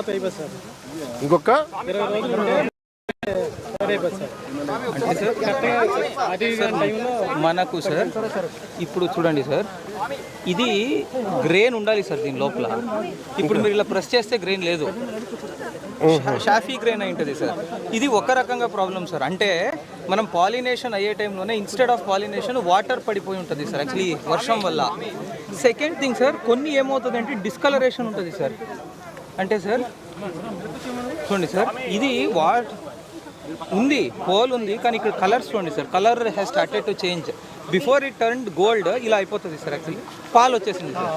తర్వాత అయిపోతుంది సార్. ఇంకొక? మనకు సార్ ఇప్పుడు చూడండి సార్ ఇది గ్రెయిన్ ఉండాలి సార్ దీని లోపల. ఇప్పుడు మీరు ఇలా ప్రెస్ చేస్తే గ్రెయిన్ లేదు. షాఫీ గ్రెయిన్ అయి ఉంటుంది సార్. ఇది ఒక రకంగా ప్రాబ్లం సార్. అంటే మనం పాలినేషన్ అయ్యే టైంలోనే ఇన్స్టెడ్ ఆఫ్ పాలినేషన్ వాటర్ పడిపోయి ఉంటుంది సార్ యాక్చువల్లీ వర్షం వల్ల. సెకండ్ థింగ్ సార్ కొన్ని ఏమవుతుంది అంటే డిస్కలరేషన్ ఉంటుంది సార్. అంటే సార్ చూడండి సార్ ఇది వా ఉంది పోల్ ఉంది కానీ ఇక్కడ కలర్స్ చూడండి sir colour has started to change before it turn gold ఇలా అయిపోతుంది సార్ యాక్చువల్లీ పాలు వచ్చేసింది సార్.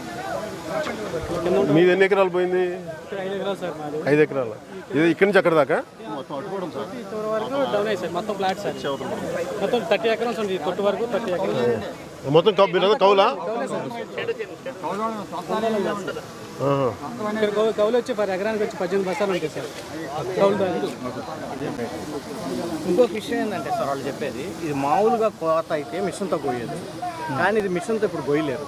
మీది ఎన్ని ఎకరాలు పోయింది? ఐదు ఎకరాలు? ఇది ఇక్కడి నుంచి అక్కడ దాకా? డౌన్ సార్ మొత్తం మొత్తం థర్టీ కొట్టు వరకు థర్టీ మొత్తం కౌ మీరు కౌలా కౌలు? వచ్చి పది ఎకరానికి వచ్చి పద్దెనిమిది బస్తాలు ఉంటాయి సార్ కౌలు ఇంకొక విషయం ఏంటంటే సార్ వాళ్ళు చెప్పేది ఇది మామూలుగా కోత అయితే మిషన్తో కోయేది కానీ ఇది మిషన్తో ఇప్పుడు కోయలేరు.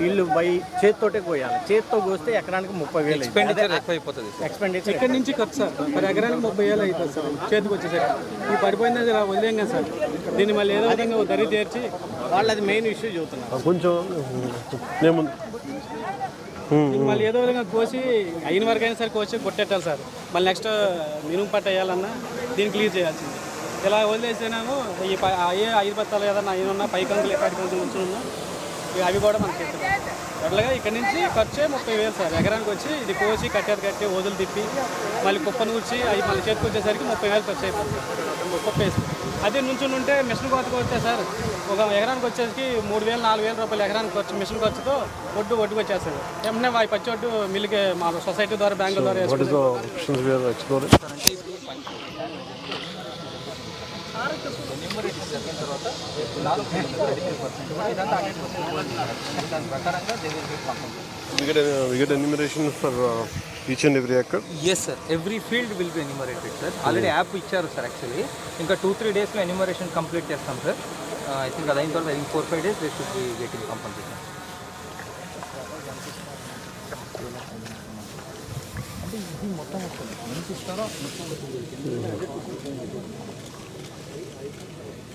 వీళ్ళు బై చేతితోటే కోయాలి చేతితో కోస్తే ఎకరానికి ముప్పై వేలు ఎక్స్పెండిచర్ ఎక్కువైపోతుంది ఎక్స్పెండిచర్ ఇక్కడ నుంచి ఖర్చు సార్? పర్ ఎకరానికి ముప్పై వేలు అవుతుంది సార్? చేతికి వచ్చేసరికి. ఈ పడిపోయింది ఇలా వదిలేం కదా సార్. దీన్ని మళ్ళీ ఏదో విధంగా దరి తీర్చి వాళ్ళు అది మెయిన్ ఇష్యూ చెబుతున్నారు కొంచెం మళ్ళీ ఏదో విధంగా కోసి అయిన వరకు అయినా సరే కోసి కొట్టేట్టాలి సార్. మళ్ళీ నెక్స్ట్ మినుము పట్ట వేయాలన్నా దీన్ని క్లియర్ చేయాల్సింది. ఇలా వదిలేసేనాము ఈ అయ్యే ఐదు బత్తాలు ఏదన్నా అయిన ఉన్నా పై కంకులు ఎక్కడి కంకులు ఉంచి ఉన్నా అవి కూడా మనకి అట్లాగా ఇక్కడ నుంచి ఖర్చే ముప్పై వేలు సార్. ఎకరానికి వచ్చి ఇది కోసి కట్టేది కట్టి వదులు తిప్పి మళ్ళీ కుప్పను కూర్చి అవి మళ్ళీ చేతికి వచ్చేసరికి ముప్పై వేలు ఖర్చు అయిపోతుంది. కుప్ప వేసి అదే నుంచి ఉంటే మిషన్ కోతకు వస్తే సార్. ఒక ఎకరానికి వచ్చేసరికి మూడు వేలు నాలుగు వేల రూపాయలు ఎకరానికి ఖర్చు మిషన్ ఖర్చుతో ఒడ్డు ఒడ్డుకు వచ్చేస్తుంది. వెంటనే ఆ పచ్చి ఒడ్డు మిల్లుకి మా సొసైటీ ద్వారా బ్యాంకుల ద్వారా వాట్ వేసుకుంటాం. Is the where explore we get a, we get enumeration for uh, each and every acre yes sir every field will be enumerated sir already app ఇచ్చారు సార్ యాక్చువల్లీ ఇంకా టూ త్రీ డేస్లో enumeration complete చేస్తాం sir I think అది అయిన తర్వాత ఇంక four five days they should be getting compulsory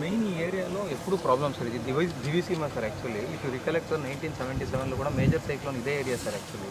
main ఈ ఏరియాలో ఎప్పుడు ప్రాబ్లమ్ సార్ ఇది device Diviseema sir actually if you recollect sir nineteen seventy సెవెన్లో కూడా మేజర్ సైక్లోన్ ఇదే ఏరియా సార్ యాక్చువల్లీ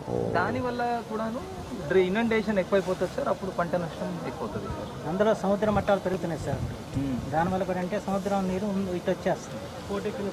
దానివల్ల కూడాను ఇనండేషన్ ఎక్కువైపోతుంది సార్ అప్పుడు పంట నష్టం ఎక్కువవుతుంది సార్. అందులో సముద్ర మట్టాలు పెరుగుతున్నాయి సార్. దానివల్ల కూడా అంటే సముద్రం నీరు ఇటు వచ్చేస్తుంది. పోటీకి